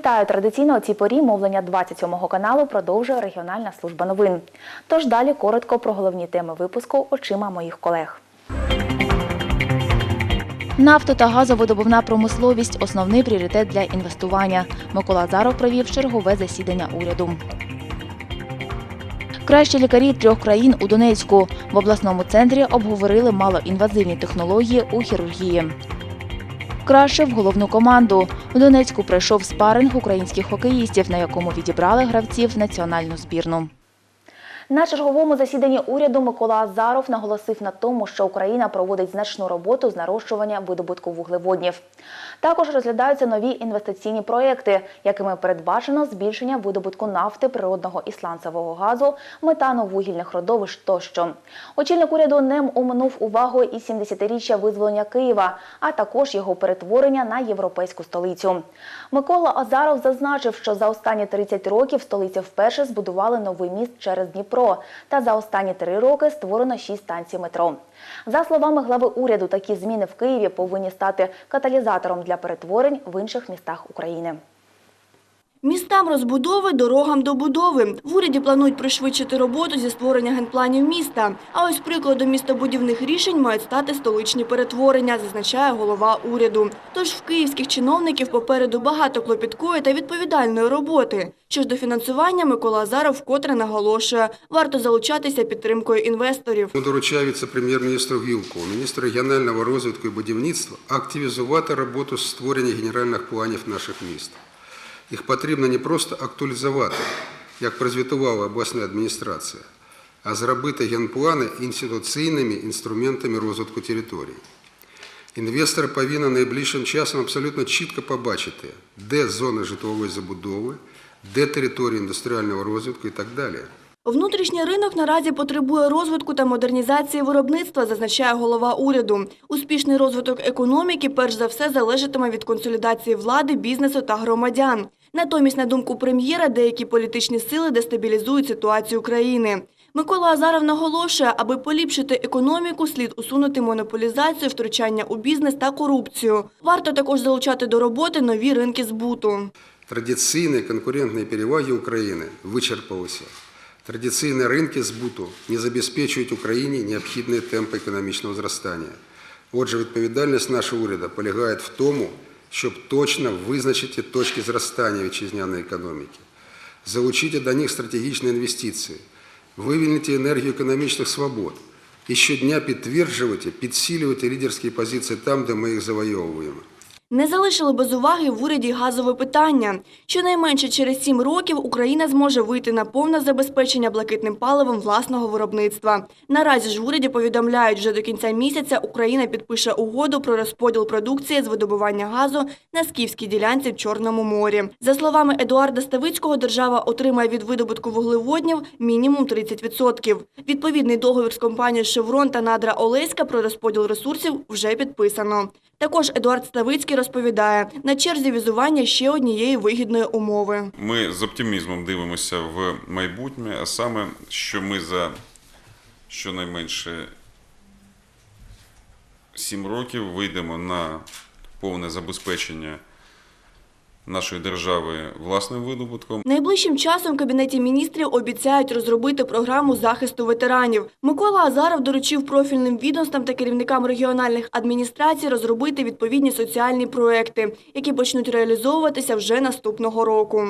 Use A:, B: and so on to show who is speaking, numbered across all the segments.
A: Вітаю традиційно у цій порі мовлення 27 каналу продовжує регіональна служба новин. Тож далі коротко про головні теми випуску очима моїх колег. Нафто та газовидобувна промисловість основний пріоритет для інвестування. Микола Азаров провів чергове засідання уряду. Кращі лікарі трьох країн у Донецьку. В обласному центрі обговорили малоінвазивні технології у хірургії. Краще в головну команду. У Донецьку пройшов спаринг українських хокеїстів, на якому відібрали гравців національну збірну. На черговому засіданні уряду Микола Азаров наголосив на тому, що Україна проводить значну роботу з нарощування видобутку вуглеводнів. Також розглядаються нові інвестиційні проекти, якими передбачено збільшення видобутку нафти, природного і сланцевого газу, метану вугільних родовищ тощо. Очільник уряду не оминув увагою і 70-річчя визволення Києва, а також його перетворення на європейську столицю. Микола Азаров зазначив, що за останні 30 років столиця вперше збудували новий міст через Дніпро, та за останні три роки створено шість станцій метро. За словами глави уряду, такі зміни в Києві повинні стати каталізатором для перетворень в інших містах України.
B: Містам розбудови, дорогам добудови. В уряді планують пришвидшити роботу зі створення генпланів міста. А ось прикладом містобудівних рішень мають стати столичні перетворення, зазначає голова уряду. Тож в київських чиновників попереду багато клопіткої та відповідальної роботи. Що ж до фінансування, Микола Азаров вкотре наголошує, варто залучатися підтримкою інвесторів.
C: Доручаю віце-прем'єр-міністру Гілку, міністру регіонального розвитку і будівництва активізувати роботу створення генеральних планів наших міст. Їх потрібно не просто актуалізувати, як прозвітувала обласна адміністрація, а зробити генплани інституційними інструментами розвитку територій. Інвестор повинен найближчим часом абсолютно чітко побачити, де зони житлової забудови, де території індустріального розвитку і так далі.
B: Внутрішній ринок наразі потребує розвитку та модернізації виробництва, зазначає голова уряду. Успішний розвиток економіки перш за все залежатиме від консолідації влади, бізнесу та громадян. Натомість, на думку прем'єра, деякі політичні сили дестабілізують ситуацію країни. Микола Азаров наголошує, аби поліпшити економіку, слід усунути монополізацію, втручання у бізнес та корупцію. Варто також залучати до роботи нові ринки збуту.
C: Традиційні конкурентні переваги України вичерпалися. Традиційні ринки збуту не забезпечують Україні необхідний темп економічного зростання. Отже, відповідальність нашого уряду полягає в тому, щоб точно визначити точки зростання вітчизняної економіки, залучити до них стратегічні інвестиції, вивільнити енергію економічних свобод. І щодня підтверджувати, підсилювати лідерські позиції там, де ми їх завойовуємо.
B: Не залишили без уваги в уряді газове питання. Щонайменше через сім років Україна зможе вийти на повне забезпечення блакитним паливом власного виробництва. Наразі ж в уряді повідомляють, вже до кінця місяця Україна підпише угоду про розподіл продукції з видобування газу на скіфській ділянці в Чорному морі. За словами Едуарда Ставицького, держава отримає від видобутку вуглеводнів мінімум 30%. Відповідний договір з компанією «Шеврон» та «Надра Олеська» про розподіл ресурсів вже підписано. Також Едуард Ставицький розповідає, на черзі візування ще однієї вигідної умови.
D: Ми з оптимізмом дивимося в майбутнє, а саме, що ми за щонайменше 7 років вийдемо на повне забезпечення нашої держави власним видобутком.
B: Найближчим часом Кабінеті міністрів обіцяють розробити програму захисту ветеранів. Микола Азаров доручив профільним відомствам та керівникам регіональних адміністрацій розробити відповідні соціальні проекти, які почнуть реалізовуватися вже наступного року.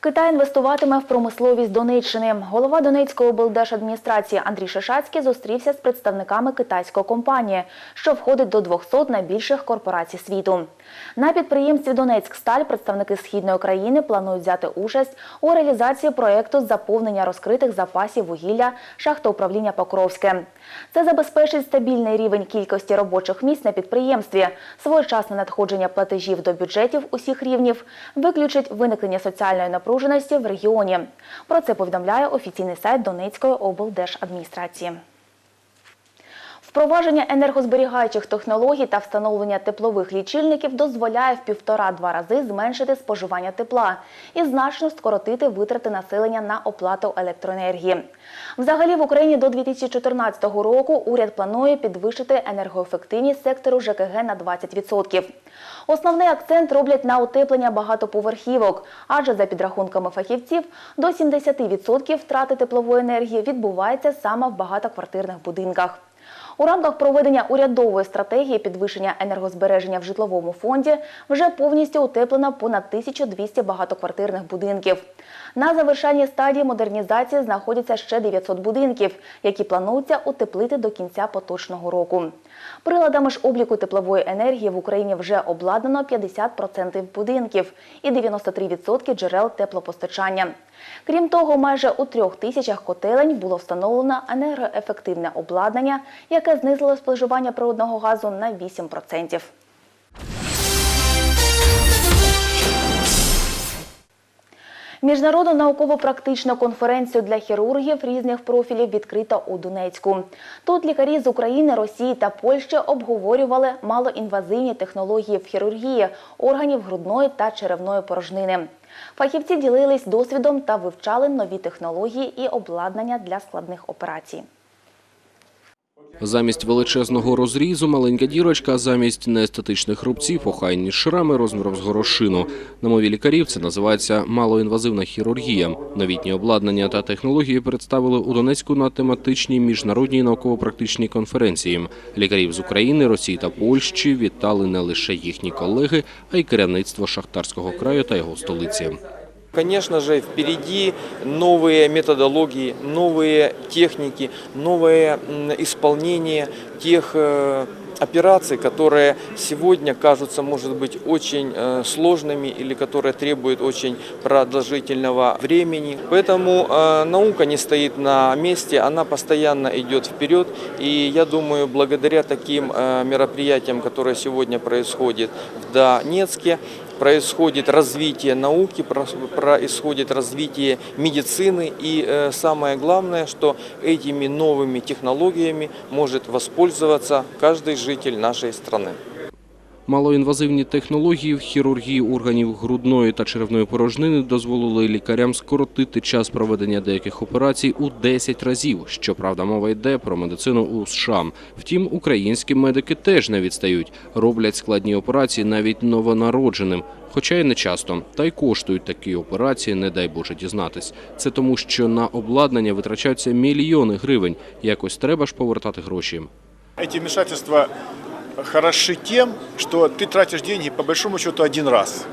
A: Китай інвестуватиме в промисловість Донеччини. Голова Донецької облдержадміністрації Андрій Шишацький зустрівся з представниками китайської компанії, що входить до 200 найбільших корпорацій світу. На підприємстві Донецьксталь представники східної країни планують взяти участь у реалізації проєкту з заповнення розкритих запасів вугілля шахтоуправління Покровське. Це забезпечить стабільний рівень кількості робочих місць на підприємстві, своєчасне надходження платежів до бюджетів усіх рівнів, виключить виникнення соціальної напруженості в регіоні. Про це повідомляє офіційний сайт Донецької облдержадміністрації. Впровадження енергозберігаючих технологій та встановлення теплових лічильників дозволяє в півтора-два рази зменшити споживання тепла і значно скоротити витрати населення на оплату електроенергії. Взагалі в Україні до 2014 року уряд планує підвищити енергоефективність сектору ЖКГ на 20%. Основний акцент роблять на утеплення багатоповерхівок, адже за підрахунками фахівців до 70% втрати теплової енергії відбувається саме в багатоквартирних будинках. У рамках проведення урядової стратегії підвищення енергозбереження в житловому фонді вже повністю утеплено понад 1200 багатоквартирних будинків. На завершальній стадії модернізації знаходяться ще 900 будинків, які плануються утеплити до кінця поточного року. Приладами ж обліку теплової енергії в Україні вже обладнано 50% будинків і 93% джерел теплопостачання. Крім того, майже у трьох тисячах котелень було встановлено енергоефективне обладнання, яке знизило споживання природного газу на 8%. Міжнародну науково-практичну конференцію для хірургів різних профілів відкрита у Донецьку. Тут лікарі з України, Росії та Польщі обговорювали малоінвазивні технології в хірургії органів грудної та черевної порожнини. Фахівці ділились досвідом та вивчали нові технології і обладнання для складних операцій.
E: Замість величезного розрізу маленька дірочка, замість неестетичних рубців охайні шрами розміром з горошину. На мові лікарів це називається малоінвазивна хірургія. Новітні обладнання та технології представили у Донецьку на тематичній міжнародній науково-практичній конференції. Лікарів з України, Росії та Польщі вітали не лише їхні колеги, а й керівництво Шахтарського краю та його столиці.
F: Конечно же, впереди новые методологии, новые техники, новое исполнение тех э, операций, которые сегодня кажутся, может быть, очень э, сложными или которые требуют очень продолжительного времени. Поэтому э, наука не стоит на месте, она постоянно идет вперед. И я думаю, благодаря таким мероприятиям, которые сегодня происходят в Донецке, происходит развитие науки, происходит развитие медицины и э, самое главное, что этими новыми технологиями может воспользоваться каждый житель нашей страны.
E: Малоінвазивні технології в хірургії органів грудної та черевної порожнини дозволили лікарям скоротити час проведення деяких операцій у 10 разів. Щоправда, мова йде про медицину у США. Втім, українські медики теж не відстають, роблять складні операції навіть новонародженим. Хоча й не часто, та й коштують такі операції, не дай Боже дізнатись. Це тому, що на обладнання витрачаються мільйони гривень. Якось треба ж повертати гроші.
G: Эти вмешательства хороши тем, что ты тратишь деньги по большому счету один раз.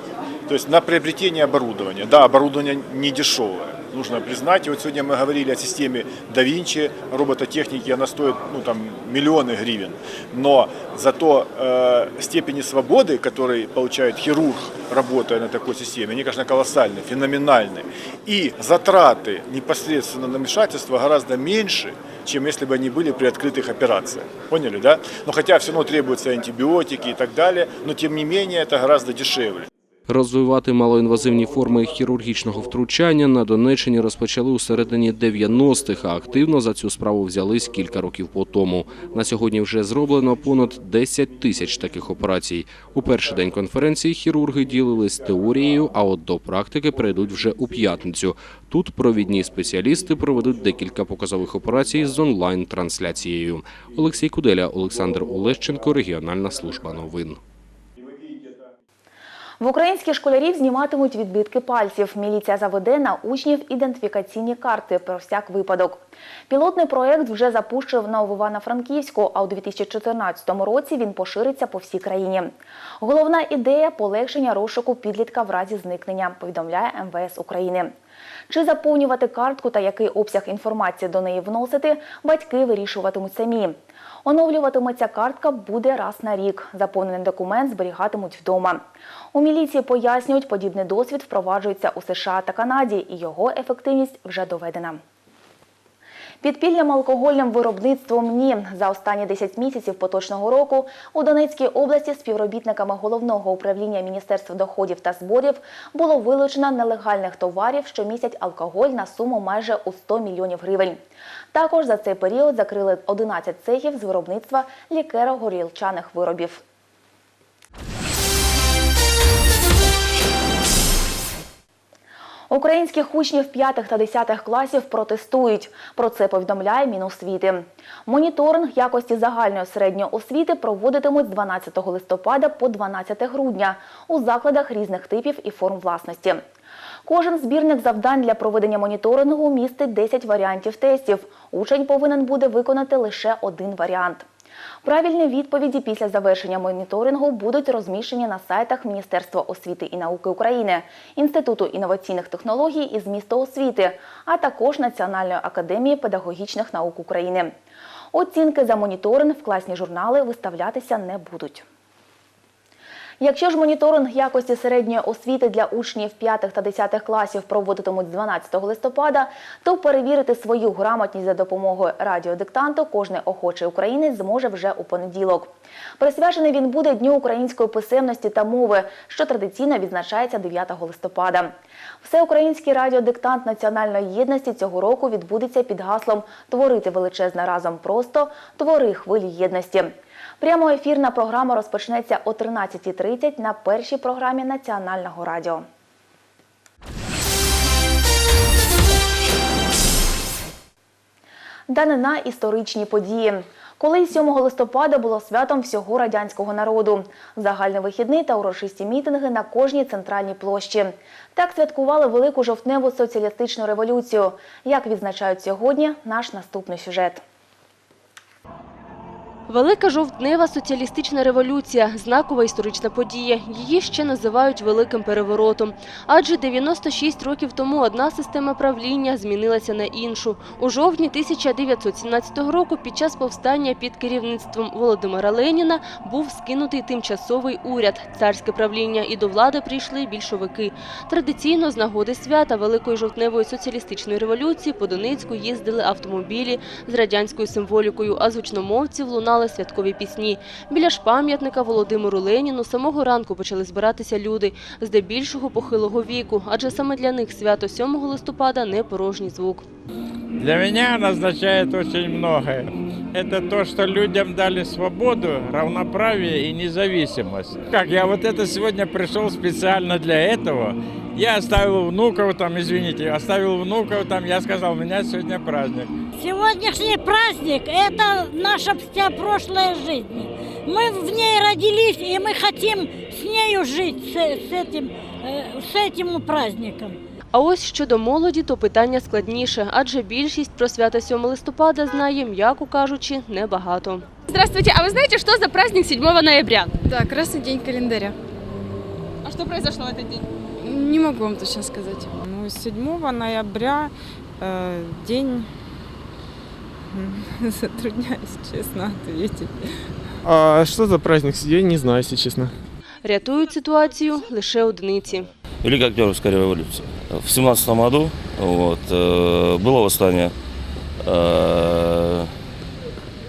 G: То есть на приобретение оборудования. Да, оборудование не дешевое, нужно признать. И вот сегодня мы говорили о системе Da робототехники, она стоит ну, там, миллионы гривен. Но зато э, степени свободы, которые получает хирург, работая на такой системе, они, конечно, колоссальные, феноменальные. И затраты непосредственно на вмешательство гораздо меньше, чем если бы они были при открытых операциях. Поняли, да? Но хотя все равно требуются антибиотики и так далее, но тем не менее это гораздо дешевле.
E: Розвивати малоінвазивні форми хірургічного втручання на Донеччині розпочали у середині 90-х, а активно за цю справу взялись кілька років по тому. На сьогодні вже зроблено понад 10 тисяч таких операцій. У перший день конференції хірурги ділились теорією, а от до практики перейдуть вже у п'ятницю. Тут провідні спеціалісти проведуть декілька показових операцій з онлайн-трансляцією. Олексій Куделя, Олександр Олещенко, регіональна служба новин.
A: В українських школярів зніматимуть відбитки пальців. Міліція заведе на учнів ідентифікаційні карти про всяк випадок. Пілотний проект вже запущено в Івано-Франківську, а у 2014 році він пошириться по всій країні. Головна ідея полегшення розшуку підлітка в разі зникнення, повідомляє МВС України. Чи заповнювати картку та який обсяг інформації до неї вносити, батьки вирішуватимуть самі. Оновлюватиметься картка буде раз на рік. Заповнений документ зберігатимуть вдома. У міліції пояснюють, подібний досвід впроваджується у США та Канаді, і його ефективність вже доведена. Підпільним алкогольним виробництвом ні. За останні 10 місяців поточного року у Донецькій області співробітниками головного управління Міністерства доходів та зборів було вилучено нелегальних товарів, що містять алкоголь на суму майже у 100 мільйонів гривень. Також за цей період закрили 11 цехів з виробництва лікеро-горілчаних виробів. Українських учнів 5 та 10 класів протестують. Про це повідомляє Міносвіти. Моніторинг якості загальної середньої освіти проводитимуть з 12 листопада по 12 грудня у закладах різних типів і форм власності. Кожен збірник завдань для проведення моніторингу містить 10 варіантів тестів. Учень повинен буде виконати лише один варіант. Правильні відповіді після завершення моніторингу будуть розміщені на сайтах Міністерства освіти і науки України, Інституту інноваційних технологій і змісту освіти, а також Національної академії педагогічних наук України. Оцінки за моніторинг в класні журнали виставлятися не будуть. Якщо ж моніторинг якості середньої освіти для учнів 5 та 10 класів проводитимуть з 12 листопада, то перевірити свою грамотність за допомогою радіодиктанту кожний охочий українець зможе вже у понеділок. Присвячений він буде Дню української писемності та мови, що традиційно відзначається 9 листопада. Всеукраїнський радіодиктант національної єдності цього року відбудеться під гаслом Творити величезне разом просто твори хвилі єдності. Прямоефірна програма розпочнеться о 13.30 на першій програмі Національного радіо. Данина історичні події. Колись 7 листопада було святом всього радянського народу. Загальний вихідний та урочисті мітинги на кожній центральній площі. Так святкували велику жовтневу соціалістичну революцію. Як відзначають сьогодні, наш наступний сюжет.
H: Велика жовтнева соціалістична революція – знакова історична подія. Її ще називають великим переворотом. Адже 96 років тому одна система правління змінилася на іншу. У жовтні 1917 року під час повстання під керівництвом Володимира Леніна був скинутий тимчасовий уряд, царське правління, і до влади прийшли більшовики. Традиційно з нагоди свята Великої жовтневої соціалістичної революції по Донецьку їздили автомобілі з радянською символікою, а з гучномовців лунали святкові пісні. Біля ж пам'ятника Володимиру Леніну самого ранку почали збиратися люди, здебільшого похилого віку, адже саме для них свято 7 листопада не порожній звук.
I: Для мене означає дуже многое. Это то, что людям дали свободу, равноправие и независимость. Как я вот это сегодня пришел специально для этого. Я оставил внуков там, извините, оставил внуков там, я сказал, у меня сегодня праздник.
J: Сегодняшний праздник – это наша вся прошлая жизнь. Мы в ней родились, и мы хотим с нею жить, с, с этим, э, с этим праздником.
H: А ось щодо молоді, то питання складніше, адже більшість про свято 7 листопада знає, м'яко кажучи, небагато.
K: Здравствуйте, а вы знаете, что за праздник 7 ноября?
L: Да, красный день календаря.
K: А что произошло в этот день?
L: Не могу вам точно сказать.
M: Ну, 7 ноября э, день... Затрудняюсь, честно, ответить.
N: А что за праздник? Я не знаю, если честно.
H: Рятують ситуацію лише одиниці.
O: Великая Октябрьская революция. В 17 году вот, э, было восстание э,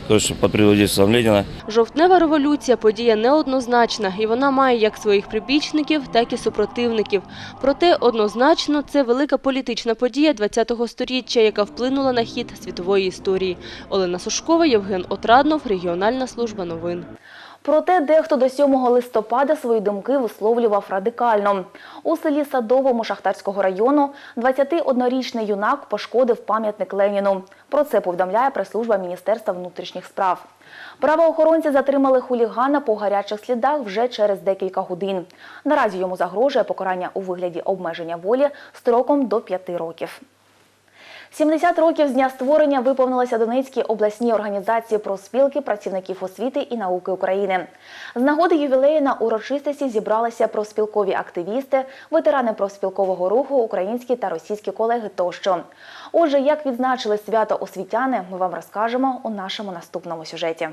O: короче, под предводительством Ленина.
H: Жовтнева революція – подія неоднозначна, і вона має як своїх прибічників, так і супротивників. Проте однозначно це велика політична подія ХХ століття, яка вплинула на хід світової історії. Олена Сушкова, Євген Отраднов, Регіональна служба новин.
A: Проте дехто до 7 листопада свої думки висловлював радикально. У селі Садовому Шахтарського району 21-річний юнак пошкодив пам'ятник Леніну. Про це повідомляє прес-служба Міністерства внутрішніх справ. Правоохоронці затримали хулігана по гарячих слідах вже через декілька годин. Наразі йому загрожує покарання у вигляді обмеження волі строком до 5 років. 70 років з дня створення виповнилося Донецькій обласній організації профспілки працівників освіти і науки України. З нагоди ювілею на урочистості зібралися профспілкові активісти, ветерани профспілкового руху, українські та російські колеги тощо. Отже, як відзначили свято освітяни, ми вам розкажемо у нашому наступному сюжеті.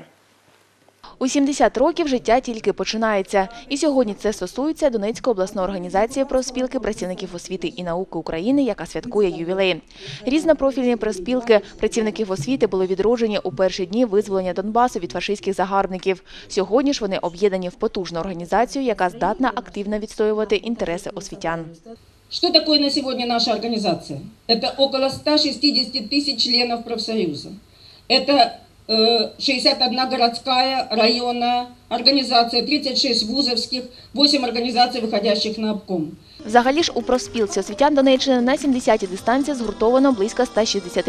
A: У 70 років життя тільки починається. І сьогодні це стосується Донецької обласної організації профспілки працівників освіти і науки України, яка святкує ювілей. Різнопрофільні профспілки працівників освіти були відроджені у перші дні визволення Донбасу від фашистських загарбників. Сьогодні ж вони об'єднані в потужну організацію, яка здатна активно відстоювати інтереси освітян.
P: Что такое на сегодня наша организация? Это около 160 тысяч членов профсоюза. Это э, 61 городская, районная организация, 36 вузовских, 8 организаций, выходящих на обком.
A: Взагалі ж у профспілці освітян Донеччини на 70-й дистанції згуртовано близько 160